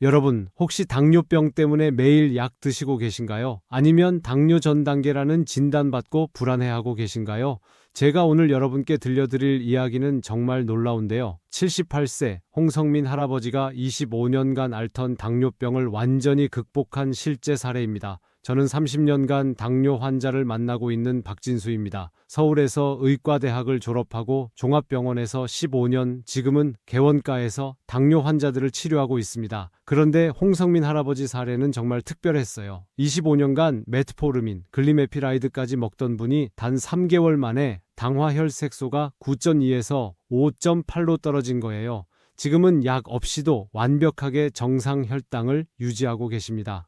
여러분, 혹시 당뇨병 때문에 매일 약 드시고 계신가요? 아니면 당뇨 전 단계라는 진단받고 불안해하고 계신가요? 제가 오늘 여러분께 들려드릴 이야기는 정말 놀라운데요. 78세 홍성민 할아버지가 25년간 앓던 당뇨병을 완전히 극복한 실제 사례입니다. 저는 30년간 당뇨 환자를 만나고 있는 박진수입니다. 서울에서 의과대학을 졸업하고 종합병원에서 15년, 지금은 개원가에서 당뇨 환자들을 치료하고 있습니다. 그런데 홍성민 할아버지 사례는 정말 특별했어요. 25년간 메트포르민, 글리메피라이드까지 먹던 분이 단 3개월 만에 당화 혈색소가 9.2에서 5.8로 떨어진 거예요. 지금은 약 없이도 완벽하게 정상 혈당을 유지하고 계십니다.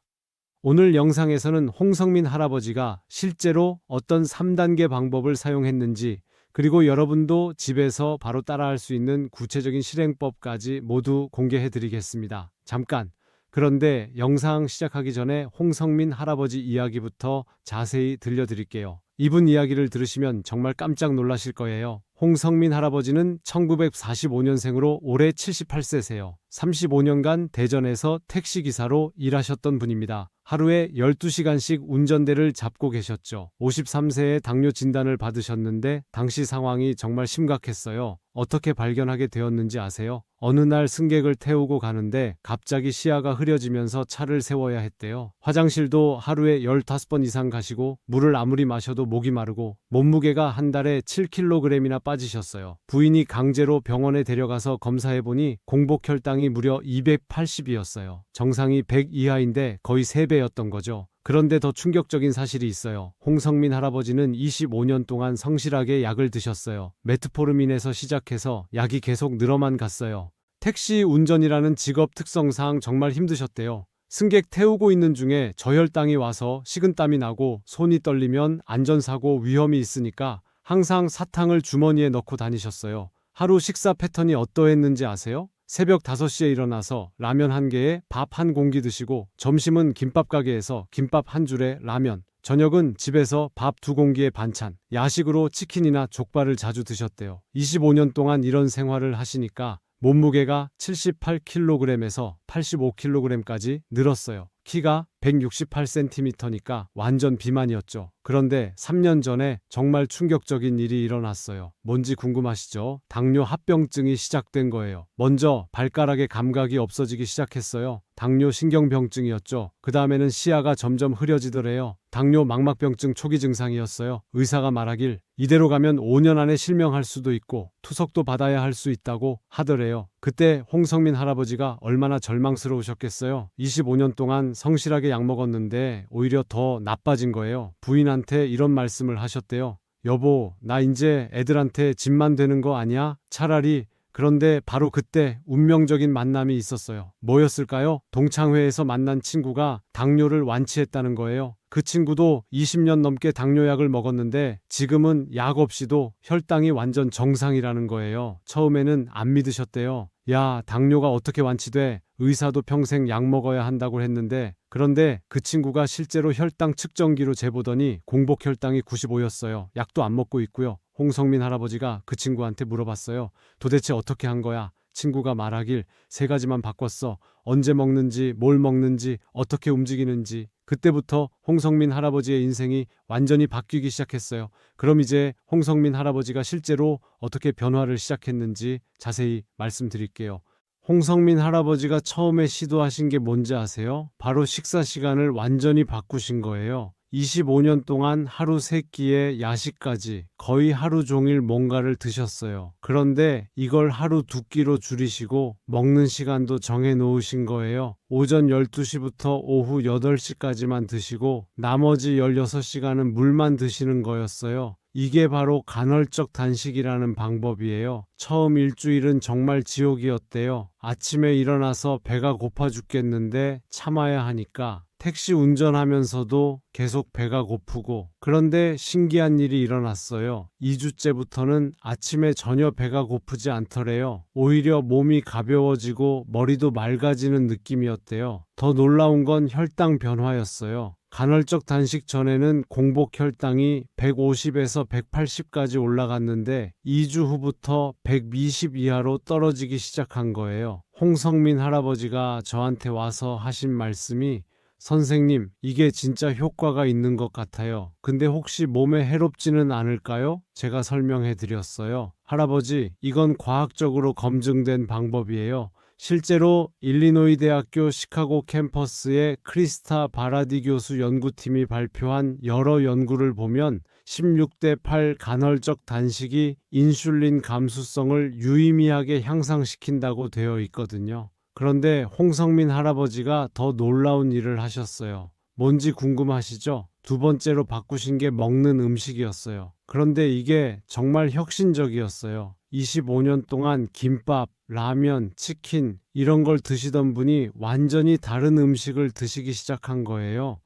오늘 영상에서는 홍성민 할아버지가 실제로 어떤 3단계 방법을 사용했는지 그리고 여러분도 집에서 바로 따라할 수 있는 구체적인 실행법까지 모두 공개해 드리겠습니다. 잠깐. 그런데 영상 시작하기 전에 홍성민 할아버지 이야기부터 자세히 들려드릴게요. 이분 이야기를 들으시면 정말 깜짝 놀라실 거예요. 홍성민 할아버지는 1945년생으로 올해 78세세요. 35년간 대전에서 택시기사로 일하셨던 분입니다. 하루에 12시간씩 운전대를 잡고 계셨죠. 53세에 당뇨 진단을 받으셨는데 당시 상황이 정말 심각했어요. 어떻게 발견하게 되었는지 아세요? 어느 날 승객을 태우고 가는데 갑자기 시야가 흐려지면서 차를 세워야 했대요. 화장실도 하루에 15번 이상 가시고 물을 아무리 마셔도 목이 마르고 몸무게가 한 달에 7kg이나 빠지셨어요. 부인이 강제로 병원에 데려가서 검사해보니 공복 혈당이 무려 280이었어요. 정상이 100 이하인데 거의 3배였던 거죠. 그런데 더 충격적인 사실이 있어요. 홍성민 할아버지는 25년 동안 성실하게 약을 드셨어요. 메트포르민에서 시작해서 약이 계속 늘어만 갔어요. 택시 운전이라는 직업 특성상 정말 힘드셨대요. 승객 태우고 있는 중에 저혈당이 와서 식은땀이 나고 손이 떨리면 안전사고 위험이 있으니까 항상 사탕을 주머니에 넣고 다니셨어요. 하루 식사 패턴이 어떠했는지 아세요? 새벽 5시에 일어나서 라면 한 개에 밥 한 공기 드시고 점심은 김밥 가게에서 김밥 한 줄에 라면, 저녁은 집에서 밥 두 공기에 반찬, 야식으로 치킨이나 족발을 자주 드셨대요. 25년 동안 이런 생활을 하시니까 몸무게가 78kg에서 85kg까지 늘었어요. 키가 168cm니까 완전 비만이었죠. 그런데 3년 전에 정말 충격적인 일이 일어났어요. 뭔지 궁금하시죠? 당뇨 합병증이 시작된 거예요. 먼저 발가락의 감각이 없어지기 시작했어요. 당뇨 신경병증이었죠. 그 다음에는 시야가 점점 흐려지더래요. 당뇨 망막병증 초기 증상이었어요. 의사가 말하길 이대로 가면 5년 안에 실명할 수도 있고 투석도 받아야 할 수 있다고 하더래요. 그때 홍성민 할아버지가 얼마나 절망스러우셨겠어요. 25년 동안 성실하 게 약 먹었는데 오히려 더 나빠진 거예요. 부인한테 이런 말씀을 하셨대요. 여보, 나 이제 애들한테 집만 되는 거 아니야? 차라리 그런데 바로 그때 운명적인 만남이 있었어요. 뭐였을까요? 동창회에서 만난 친구가 당뇨를 완치했다는 거예요. 그 친구도 20년 넘게 당뇨약을 먹었는데 지금은 약 없이도 혈당이 완전 정상이라는 거예요. 처음에는 안 믿으셨대요. 야, 당뇨가 어떻게 완치돼? 의사도 평생 약 먹어야 한다고 했는데 그런데 그 친구가 실제로 혈당 측정기로 재보더니 공복 혈당이 95였어요. 약도 안 먹고 있고요. 홍성민 할아버지가 그 친구한테 물어봤어요. 도대체 어떻게 한 거야? 친구가 말하길 세 가지만 바꿨어. 언제 먹는지, 뭘 먹는지, 어떻게 움직이는지. 그때부터 홍성민 할아버지의 인생이 완전히 바뀌기 시작했어요. 그럼 이제 홍성민 할아버지가 실제로 어떻게 변화를 시작했는지 자세히 말씀드릴게요. 홍성민 할아버지가 처음에 시도하신 게 뭔지 아세요? 바로 식사 시간을 완전히 바꾸신 거예요. 25년 동안 하루 3끼에 야식까지 거의 하루 종일 뭔가를 드셨어요. 그런데 이걸 하루 두 끼로 줄이시고 먹는 시간도 정해 놓으신 거예요. 오전 12시부터 오후 8시까지만 드시고 나머지 16시간은 물만 드시는 거였어요. 이게 바로 간헐적 단식이라는 방법이에요. 처음 일주일은 정말 지옥이었대요. 아침에 일어나서 배가 고파 죽겠는데 참아야 하니까 택시 운전하면서도 계속 배가 고프고 그런데 신기한 일이 일어났어요. 2주째부터는 아침에 전혀 배가 고프지 않더래요. 오히려 몸이 가벼워지고 머리도 맑아지는 느낌이었대요. 더 놀라운 건 혈당 변화였어요. 간헐적 단식 전에는 공복 혈당이 150에서 180까지 올라갔는데 2주 후부터 120 이하로 떨어지기 시작한 거예요. 홍성민 할아버지가 저한테 와서 하신 말씀이 선생님, 이게 진짜 효과가 있는 것 같아요. 근데 혹시 몸에 해롭지는 않을까요? 제가 설명해 드렸어요. 할아버지, 이건 과학적으로 검증된 방법이에요. 실제로 일리노이 대학교 시카고 캠퍼스의 크리스타 바라디 교수 연구팀이 발표한 여러 연구를 보면 16대 8 간헐적 단식이 인슐린 감수성을 유의미하게 향상시킨다고 되어 있거든요. 그런데 홍성민 할아버지가 더 놀라운 일을 하셨어요. 뭔지 궁금하시죠? 두 번째로 바꾸신 게 먹는 음식이었어요. 그런데 이게 정말 혁신적이었어요. 25년 동안 김밥, 라면, 치킨 이런 걸 드시던 분이 완전히 다른 음식을 드시기 시작한 거예요.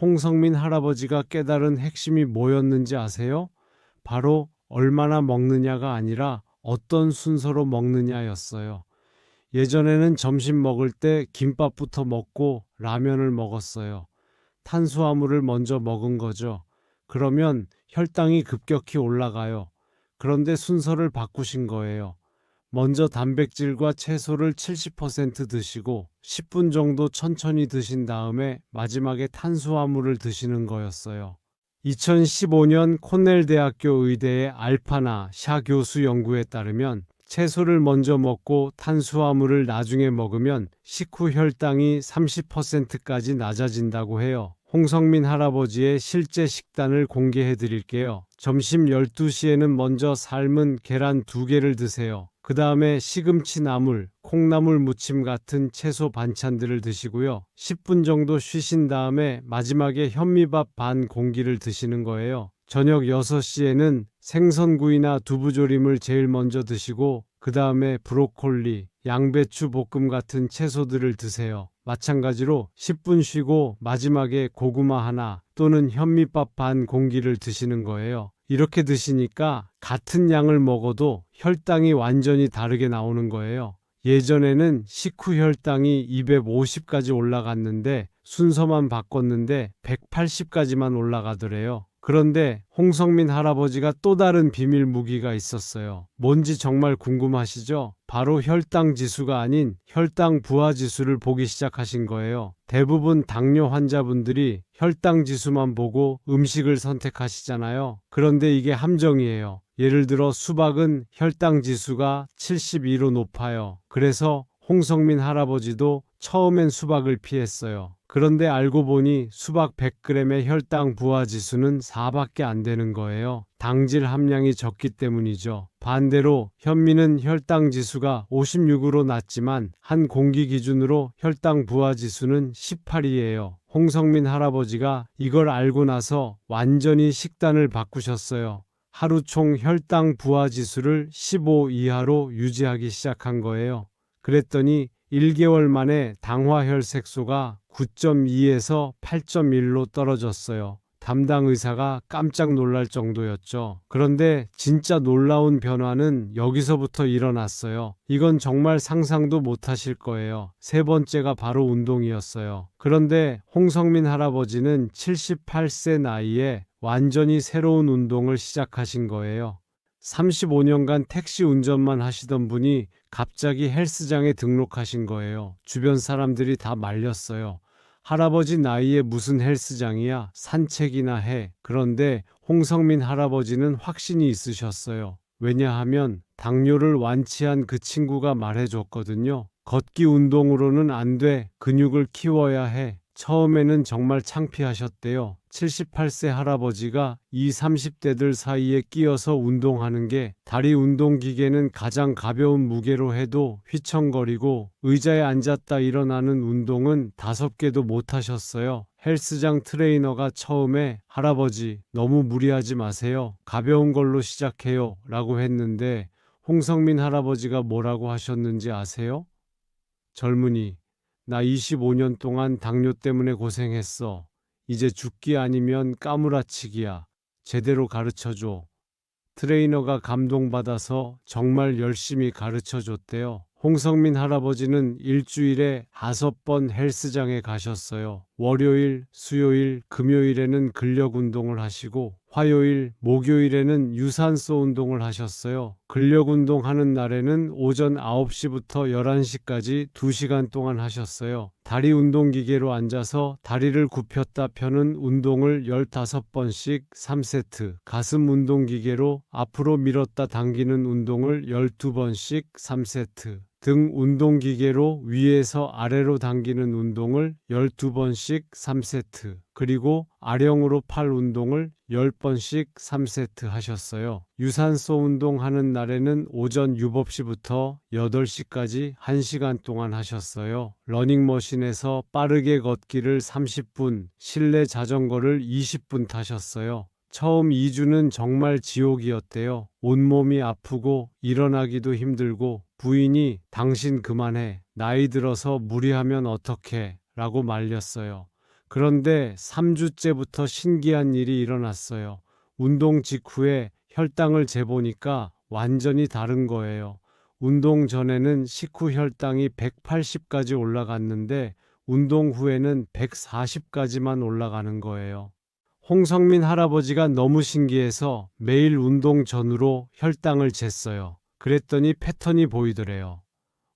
홍성민 할아버지가 깨달은 핵심이 뭐였는지 아세요? 바로 얼마나 먹느냐가 아니라 어떤 순서로 먹느냐였어요. 예전에는 점심 먹을 때 김밥부터 먹고 라면을 먹었어요. 탄수화물을 먼저 먹은 거죠. 그러면 혈당이 급격히 올라가요. 그런데 순서를 바꾸신 거예요. 먼저 단백질과 채소를 70% 드시고 10분 정도 천천히 드신 다음에 마지막에 탄수화물을 드시는 거였어요. 2015년 코넬 대학교 의대의 알파나 샤 교수 연구에 따르면 채소를 먼저 먹고 탄수화물을 나중에 먹으면 식후 혈당이 30%까지 낮아진다고 해요. 홍성민 할아버지의 실제 식단을 공개해 드릴게요. 점심 12시에는 먼저 삶은 계란 2개를 드세요. 그 다음에 시금치 나물, 콩나물 무침 같은 채소 반찬들을 드시고요. 10분 정도 쉬신 다음에 마지막에 현미밥 반 공기를 드시는 거예요. 저녁 6시에는 생선구이나 두부조림을 제일 먼저 드시고 그 다음에 브로콜리, 양배추 볶음 같은 채소들을 드세요. 마찬가지로 10분 쉬고 마지막에 고구마 하나 또는 현미밥 반 공기를 드시는 거예요. 이렇게 드시니까 같은 양을 먹어도 혈당이 완전히 다르게 나오는 거예요. 예전에는 식후 혈당이 250까지 올라갔는데 순서만 바꿨는데 180까지만 올라가더래요. 그런데 홍성민 할아버지가 또 다른 비밀 무기가 있었어요. 뭔지 정말 궁금하시죠? 바로 혈당 지수가 아닌 혈당 부하 지수를 보기 시작하신 거예요. 대부분 당뇨 환자분들이 혈당 지수만 보고 음식을 선택하시잖아요. 그런데 이게 함정이에요. 예를 들어 수박은 혈당 지수가 72로 높아요. 그래서 홍성민 할아버지도 처음엔 수박을 피했어요. 그런데 알고 보니 수박 100g의 혈당 부하 지수는 4밖에 안 되는 거예요. 당질 함량이 적기 때문이죠. 반대로 현미는 혈당 지수가 56으로 낮지만 한 공기 기준으로 혈당 부하 지수는 18이에요. 홍성민 할아버지가 이걸 알고 나서 완전히 식단을 바꾸셨어요. 하루 총 혈당 부하 지수를 15 이하로 유지하기 시작한 거예요. 그랬더니 1개월 만에 당화혈색소가 9.2에서 8.1로 떨어졌어요. 담당 의사가 깜짝 놀랄 정도였죠. 그런데 진짜 놀라운 변화는 여기서부터 일어났어요. 이건 정말 상상도 못 하실 거예요. 세 번째가 바로 운동이었어요. 그런데 홍성민 할아버지는 78세 나이에 완전히 새로운 운동을 시작하신 거예요. 35년간 택시 운전만 하시던 분이 갑자기 헬스장에 등록하신 거예요. 주변 사람들이 다 말렸어요. 할아버지 나이에 무슨 헬스장이야? 산책이나 해. 그런데 홍성민 할아버지는 확신이 있으셨어요. 왜냐하면 당뇨를 완치한 그 친구가 말해줬거든요. 걷기 운동으로는 안 돼. 근육을 키워야 해. 처음에는 정말 창피하셨대요. 78세 할아버지가 이 30대들 사이에 끼어서 운동하는 게 다리 운동 기계는 가장 가벼운 무게로 해도 휘청거리고 의자에 앉았다 일어나는 운동은 다섯 개도 못 하셨어요. 헬스장 트레이너가 처음에 할아버지 너무 무리하지 마세요. 가벼운 걸로 시작해요. 라고 했는데 홍성민 할아버지가 뭐라고 하셨는지 아세요? 젊은이, 나 25년 동안 당뇨 때문에 고생했어. 이제 죽기 아니면 까무라치기야. 제대로 가르쳐 줘. 트레이너가 감동받아서 정말 열심히 가르쳐 줬대요. 홍성민 할아버지는 일주일에 다섯 번 헬스장에 가셨어요. 월요일, 수요일, 금요일에는 근력 운동을 하시고 화요일, 목요일에는 유산소 운동을 하셨어요. 근력 운동하는 날에는 오전 9시부터 11시까지 2시간 동안 하셨어요. 다리 운동 기계로 앉아서 다리를 굽혔다 펴는 운동을 15번씩 3세트, 가슴 운동 기계로 앞으로 밀었다 당기는 운동을 12번씩 3세트, 등 운동기계로 위에서 아래로 당기는 운동을 12번씩 3세트, 그리고 아령으로 팔 운동을 10번씩 3세트 하셨어요. 유산소 운동하는 날에는 오전 7시부터 8시까지 1시간 동안 하셨어요. 러닝머신에서 빠르게 걷기를 30분, 실내 자전거를 20분 타셨어요. 처음 2주는 정말 지옥이었대요. 온몸이 아프고 일어나기도 힘들고 부인이 당신 그만해. 나이 들어서 무리하면 어떡해. 라고 말렸어요. 그런데 3주째부터 신기한 일이 일어났어요. 운동 직후에 혈당을 재보니까 완전히 다른 거예요. 운동 전에는 식후 혈당이 180까지 올라갔는데 운동 후에는 140까지만 올라가는 거예요. 홍성민 할아버지가 너무 신기해서 매일 운동 전후로 혈당을 쟀어요. 그랬더니 패턴이 보이더래요.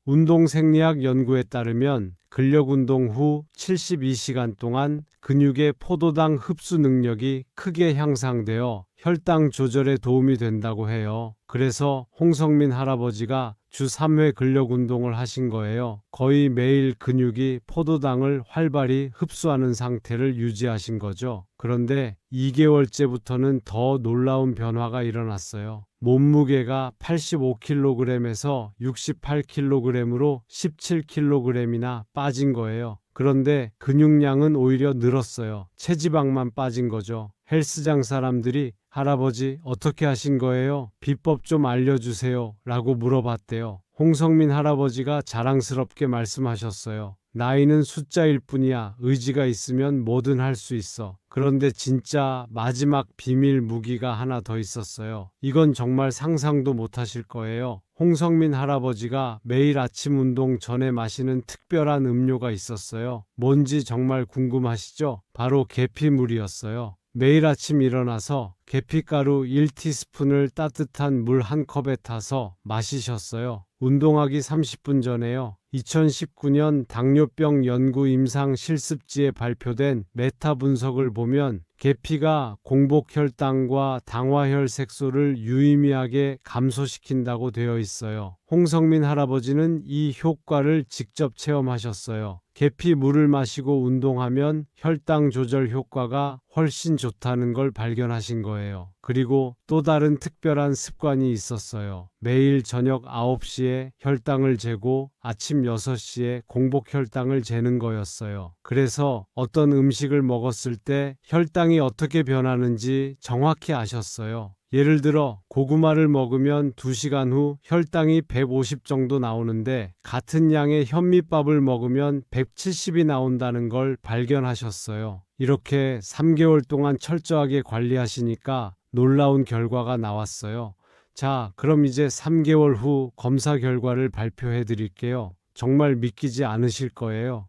운동 생리학 연구에 따르면 근력 운동 후 72시간 동안 근육의 포도당 흡수 능력이 크게 향상되어 혈당 조절에 도움이 된다고 해요. 그래서 홍성민 할아버지가 주 3회 근력 운동을 하신 거예요. 거의 매일 근육이 포도당을 활발히 흡수하는 상태를 유지하신 거죠. 그런데 2개월째부터는 더 놀라운 변화가 일어났어요. 몸무게가 85kg에서 68kg으로 17kg이나 빠진 거예요. 그런데 근육량은 오히려 늘었어요. 체지방만 빠진 거죠. 헬스장 사람들이 할아버지 어떻게 하신 거예요? 비법 좀 알려주세요. 라고 물어봤대요. 홍성민 할아버지가 자랑스럽게 말씀하셨어요. 나이는 숫자일 뿐이야. 의지가 있으면 뭐든 할 수 있어. 그런데 진짜 마지막 비밀 무기가 하나 더 있었어요. 이건 정말 상상도 못 하실 거예요. 홍성민 할아버지가 매일 아침 운동 전에 마시는 특별한 음료가 있었어요. 뭔지 정말 궁금하시죠? 바로 계피물이었어요. 매일 아침 일어나서 계피가루 1티스푼을 따뜻한 물 한 컵에 타서 마시셨어요. 운동하기 30분 전에요. 2019년 당뇨병 연구 임상 실습지에 발표된 메타 분석을 보면 계피가 공복 혈당과 당화혈 색소를 유의미하게 감소시킨다고 되어 있어요. 홍성민 할아버지는 이 효과를 직접 체험하셨어요. 계피 물을 마시고 운동하면 혈당 조절 효과가 훨씬 좋다는 걸 발견하신 거예요. 그리고 또 다른 특별한 습관이 있었어요. 매일 저녁 9시에 혈당을 재고 아침 6시에 공복 혈당을 재는 거였어요. 그래서 어떤 음식을 먹었을 때 혈당이 어떻게 변하는지 정확히 아셨어요. 예를 들어 고구마를 먹으면 2시간 후 혈당이 150 정도 나오는데 같은 양의 현미밥을 먹으면 170이 나온다는 걸 발견하셨어요. 이렇게 3개월 동안 철저하게 관리하시니까 놀라운 결과가 나왔어요. 자, 그럼 이제 3개월 후 검사 결과를 발표해 드릴게요. 정말 믿기지 않으실 거예요.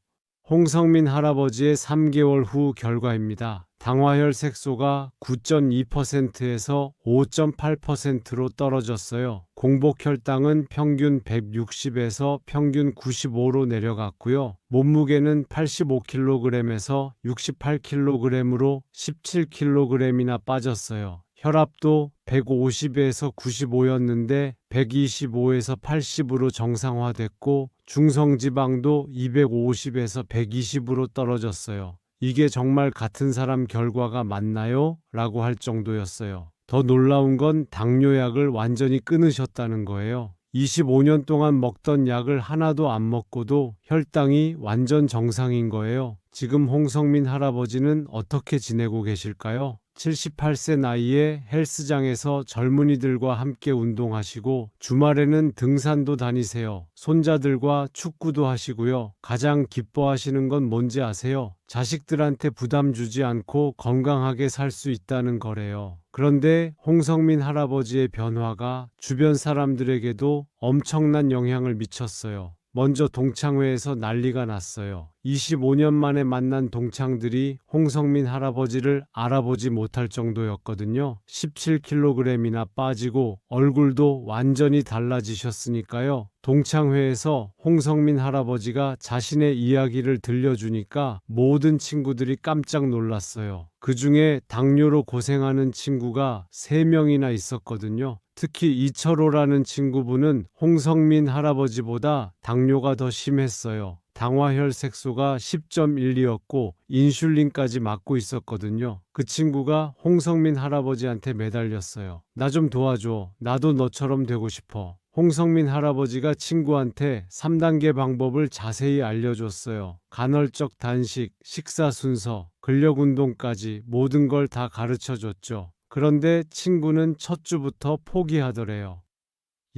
홍성민 할아버지의 3개월 후 결과입니다. 당화혈 색소가 9.2%에서 5.8%로 떨어졌어요. 공복 혈당은 평균 160에서 평균 95로 내려갔고요. 몸무게는 85kg에서 68kg으로 17kg이나 빠졌어요. 혈압도 150에서 95였는데 125에서 80으로 정상화됐고 중성지방도 250에서 120으로 떨어졌어요. 이게 정말 같은 사람 결과가 맞나요? 라고 할 정도였어요. 더 놀라운 건 당뇨약을 완전히 끊으셨다는 거예요. 25년 동안 먹던 약을 하나도 안 먹고도 혈당이 완전 정상인 거예요. 지금 홍성민 할아버지는 어떻게 지내고 계실까요? 78세 나이에 헬스장에서 젊은이들과 함께 운동하시고 주말에는 등산도 다니세요. 손자들과 축구도 하시고요. 가장 기뻐하시는 건 뭔지 아세요? 자식들한테 부담 주지 않고 건강하게 살 수 있다는 거래요. 그런데 홍성민 할아버지의 변화가 주변 사람들에게도 엄청난 영향을 미쳤어요. 먼저 동창회에서 난리가 났어요. 25년 만에 만난 동창들이 홍성민 할아버지를 알아보지 못할 정도였거든요. 17kg이나 빠지고 얼굴도 완전히 달라지셨으니까요. 동창회에서 홍성민 할아버지가 자신의 이야기를 들려주니까 모든 친구들이 깜짝 놀랐어요. 그 중에 당뇨로 고생하는 친구가 3명이나 있었거든요. 특히 이철호라는 친구분은 홍성민 할아버지보다 당뇨가 더 심했어요. 당화혈 색소가 10.12였고 인슐린까지 맞고 있었거든요. 그 친구가 홍성민 할아버지한테 매달렸어요. 나 좀 도와줘. 나도 너처럼 되고 싶어. 홍성민 할아버지가 친구한테 3단계 방법을 자세히 알려줬어요. 간헐적 단식, 식사 순서, 근력 운동까지 모든 걸 다 가르쳐 줬죠. 그런데 친구는 첫 주부터 포기하더래요.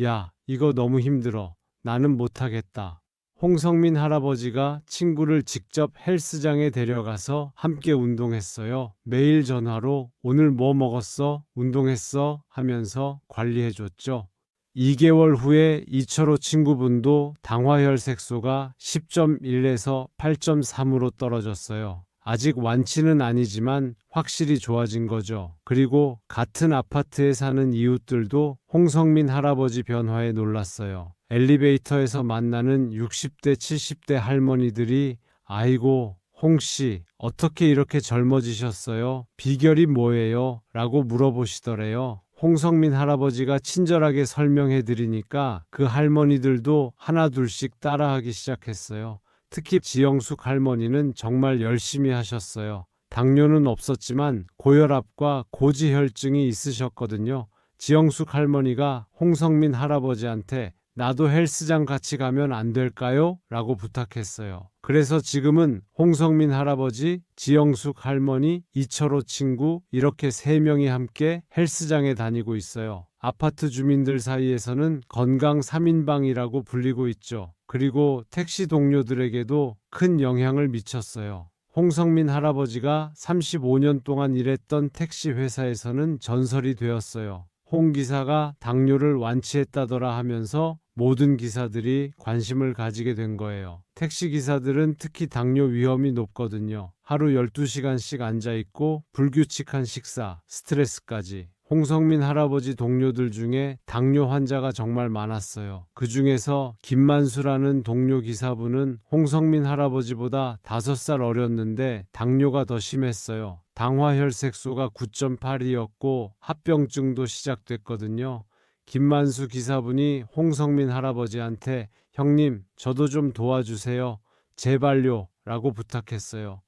야, 이거 너무 힘들어. 나는 못하겠다. 홍성민 할아버지가 친구를 직접 헬스장에 데려가서 함께 운동했어요. 매일 전화로 오늘 뭐 먹었어? 운동했어? 하면서 관리해 줬죠. 2개월 후에 이철호 친구분도 당화혈 색소가 10.1에서 8.3으로 떨어졌어요. 아직 완치는 아니지만 확실히 좋아진 거죠. 그리고 같은 아파트에 사는 이웃들도 홍성민 할아버지 변화에 놀랐어요. 엘리베이터에서 만나는 60대, 70대 할머니들이 아이고, 홍씨, 어떻게 이렇게 젊어지셨어요? 비결이 뭐예요? 라고 물어보시더래요. 홍성민 할아버지가 친절하게 설명해 드리니까 그 할머니들도 하나둘씩 따라하기 시작했어요. 특히 지영숙 할머니는 정말 열심히 하셨어요. 당뇨는 없었지만 고혈압과 고지혈증이 있으셨거든요. 지영숙 할머니가 홍성민 할아버지한테 나도 헬스장 같이 가면 안 될까요? 라고 부탁했어요. 그래서 지금은 홍성민 할아버지, 지영숙 할머니, 이철호 친구 이렇게 세 명이 함께 헬스장에 다니고 있어요. 아파트 주민들 사이에서는 건강 3인방이라고 불리고 있죠. 그리고 택시 동료들에게도 큰 영향을 미쳤어요. 홍성민 할아버지가 35년 동안 일했던 택시 회사에서는 전설이 되었어요. 홍 기사가 당뇨를 완치했다더라 하면서 모든 기사들이 관심을 가지게 된 거예요. 택시 기사들은 특히 당뇨 위험이 높거든요. 하루 12시간씩 앉아 있고 불규칙한 식사, 스트레스까지. 홍성민 할아버지 동료들 중에 당뇨 환자가 정말 많았어요. 그 중에서 김만수라는 동료 기사분은 홍성민 할아버지보다 5살 어렸는데 당뇨가 더 심했어요. 당화혈색소가 9.8이었고 합병증도 시작됐거든요. 김만수 기사분이 홍성민 할아버지한테 형님, 저도 좀 도와주세요. 제발요. 라고 부탁했어요.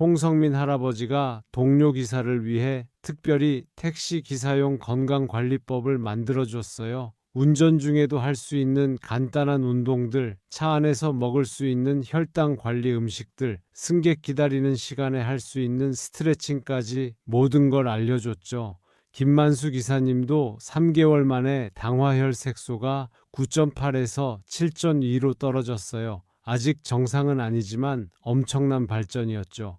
홍성민 할아버지가 동료 기사를 위해 특별히 택시 기사용 건강관리법을 만들어 줬어요. 운전 중에도 할 수 있는 간단한 운동들, 차 안에서 먹을 수 있는 혈당 관리 음식들, 승객 기다리는 시간에 할 수 있는 스트레칭까지 모든 걸 알려줬죠. 김만수 기사님도 3개월 만에 당화혈 색소가 9.8에서 7.2로 떨어졌어요. 아직 정상은 아니지만 엄청난 발전이었죠.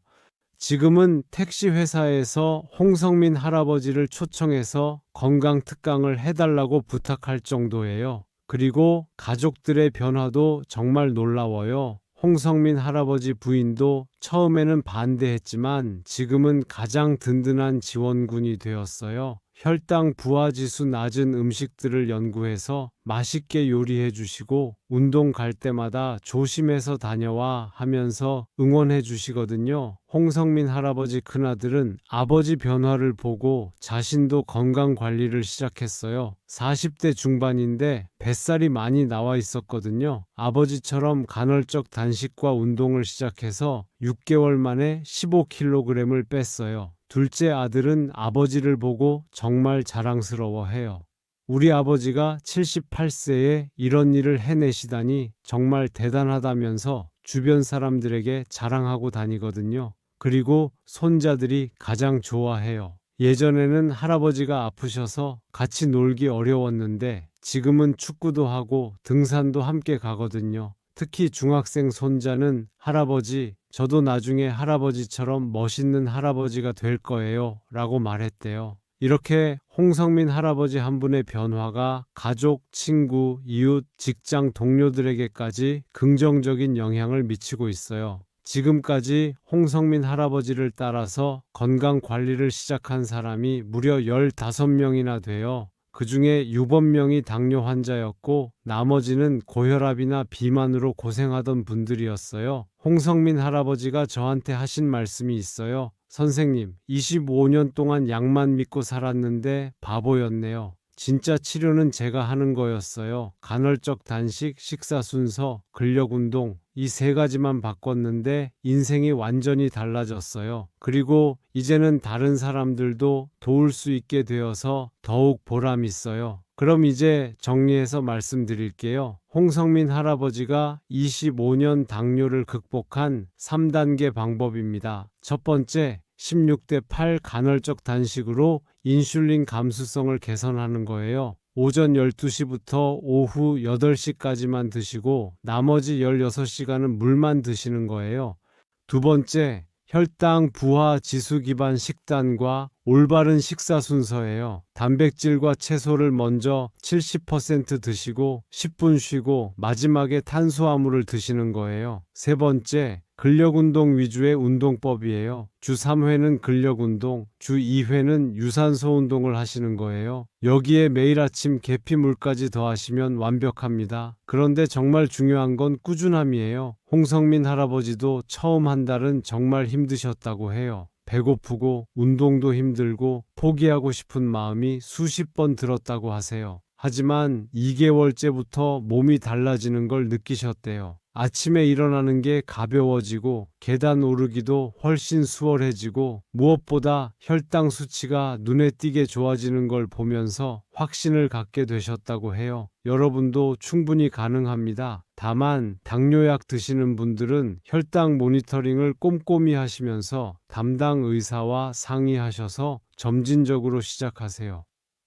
지금은 택시 회사에서 홍성민 할아버지를 초청해서 건강 특강을 해달라고 부탁할 정도예요. 그리고 가족들의 변화도 정말 놀라워요. 홍성민 할아버지 부인도 처음에는 반대했지만 지금은 가장 든든한 지원군이 되었어요. 혈당 부하지수 낮은 음식들을 연구해서 맛있게 요리해 주시고 운동 갈 때마다 조심해서 다녀와 하면서 응원해 주시거든요. 홍성민 할아버지 큰아들은 아버지 변화를 보고 자신도 건강 관리를 시작했어요. 40대 중반인데 뱃살이 많이 나와 있었거든요. 아버지처럼 간헐적 단식과 운동을 시작해서 6개월 만에 15kg을 뺐어요. 둘째 아들은 아버지를 보고 정말 자랑스러워 해요. 우리 아버지가 78세에 이런 일을 해내시다니 정말 대단하다면서 주변 사람들에게 자랑하고 다니거든요. 그리고 손자들이 가장 좋아해요. 예전에는 할아버지가 아프셔서 같이 놀기 어려웠는데 지금은 축구도 하고 등산도 함께 가거든요. 특히 중학생 손자는 할아버지, 저도 나중에 할아버지처럼 멋있는 할아버지가 될 거예요. 라고 말했대요. 이렇게 홍성민 할아버지 한 분의 변화가 가족, 친구, 이웃, 직장 동료들에게까지 긍정적인 영향을 미치고 있어요. 지금까지 홍성민 할아버지를 따라서 건강 관리를 시작한 사람이 무려 15명이나 되어 그 중에 6번명이 당뇨 환자였고 나머지는 고혈압이나 비만으로 고생하던 분들이었어요. 홍성민 할아버지가 저한테 하신 말씀이 있어요. 선생님, 25년 동안 약만 믿고 살았는데 바보였네요. 진짜 치료는 제가 하는 거였어요. 간헐적 단식, 식사 순서, 근력 운동, 이 세 가지만 바꿨는데 인생이 완전히 달라졌어요. 그리고 이제는 다른 사람들도 도울 수 있게 되어서 더욱 보람 있어요. 그럼 이제 정리해서 말씀드릴게요. 홍성민 할아버지가 25년 당뇨를 극복한 3단계 방법입니다. 첫 번째, 16대 8 간헐적 단식으로 인슐린 감수성을 개선하는 거예요. 오전 12시부터 오후 8시까지만 드시고 나머지 16시간은 물만 드시는 거예요. 두 번째, 혈당 부하 지수 기반 식단과 올바른 식사 순서예요. 단백질과 채소를 먼저 70% 드시고 10분 쉬고 마지막에 탄수화물을 드시는 거예요. 세 번째, 근력 운동 위주의 운동법이에요. 주 3회는 근력 운동, 주 2회는 유산소 운동을 하시는 거예요. 여기에 매일 아침 계피물까지 더하시면 완벽합니다. 그런데 정말 중요한 건 꾸준함이에요. 홍성민 할아버지도 처음 한 달은 정말 힘드셨다고 해요. 배고프고 운동도 힘들고 포기하고 싶은 마음이 수십 번 들었다고 하세요. 하지만 2개월째부터 몸이 달라지는 걸 느끼셨대요. 아침에 일어나는 게 가벼워지고 계단 오르기도 훨씬 수월해지고 무엇보다 혈당 수치가 눈에 띄게 좋아지는 걸 보면서 확신을 갖게 되셨다고 해요. 여러분도 충분히 가능합니다. 다만 당뇨약 드시는 분들은 혈당 모니터링을 꼼꼼히 하시면서 담당 의사와 상의하셔서 점진적으로 시작하세요.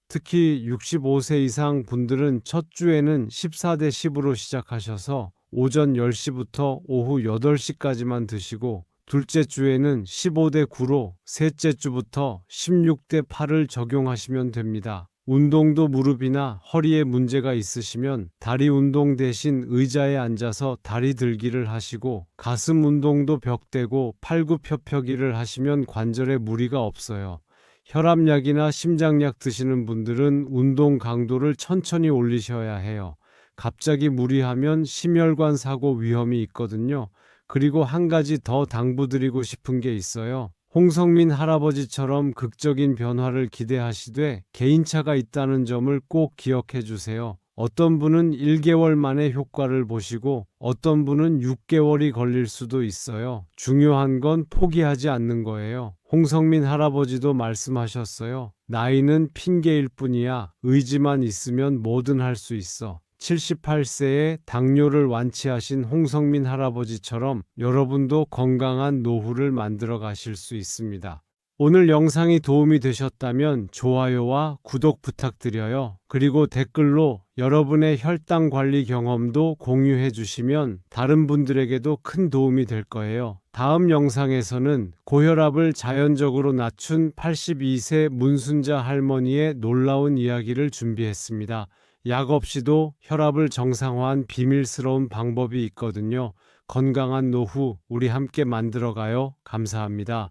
특히 65세 이상 분들은 첫 주에는 14대 10으로 시작하셔서 오전 10시부터 오후 8시까지만 드시고 둘째 주에는 15대 9로 셋째 주부터 16대 8을 적용하시면 됩니다. 운동도 무릎이나 허리에 문제가 있으시면 다리 운동 대신 의자에 앉아서 다리 들기를 하시고 가슴 운동도 벽대고 팔굽혀펴기를 하시면 관절에 무리가 없어요. 혈압약이나 심장약 드시는 분들은 운동 강도를 천천히 올리셔야 해요. 갑자기 무리하면 심혈관 사고 위험이 있거든요. 그리고 한 가지 더 당부드리고 싶은 게 있어요. 홍성민 할아버지처럼 극적인 변화를 기대하시되 개인차가 있다는 점을 꼭 기억해 주세요. 어떤 분은 1개월 만에 효과를 보시고 어떤 분은 6개월이 걸릴 수도 있어요. 중요한 건 포기하지 않는 거예요. 홍성민 할아버지도 말씀하셨어요. 나이는 핑계일 뿐이야. 의지만 있으면 뭐든 할 수 있어. 78세에 당뇨를 완치하신 홍성민 할아버지처럼 여러분도 건강한 노후를 만들어 가실 수 있습니다. 오늘 영상이 도움이 되셨다면 좋아요와 구독 부탁드려요. 그리고 댓글로 여러분의 혈당 관리 경험도 공유해 주시면 다른 분들에게도 큰 도움이 될 거예요. 다음 영상에서는 고혈압을 자연적으로 낮춘 82세 문순자 할머니의 놀라운 이야기를 준비했습니다. 약 없이도 혈압을 정상화한 비밀스러운 방법이 있거든요. 건강한 노후 우리 함께 만들어가요. 감사합니다.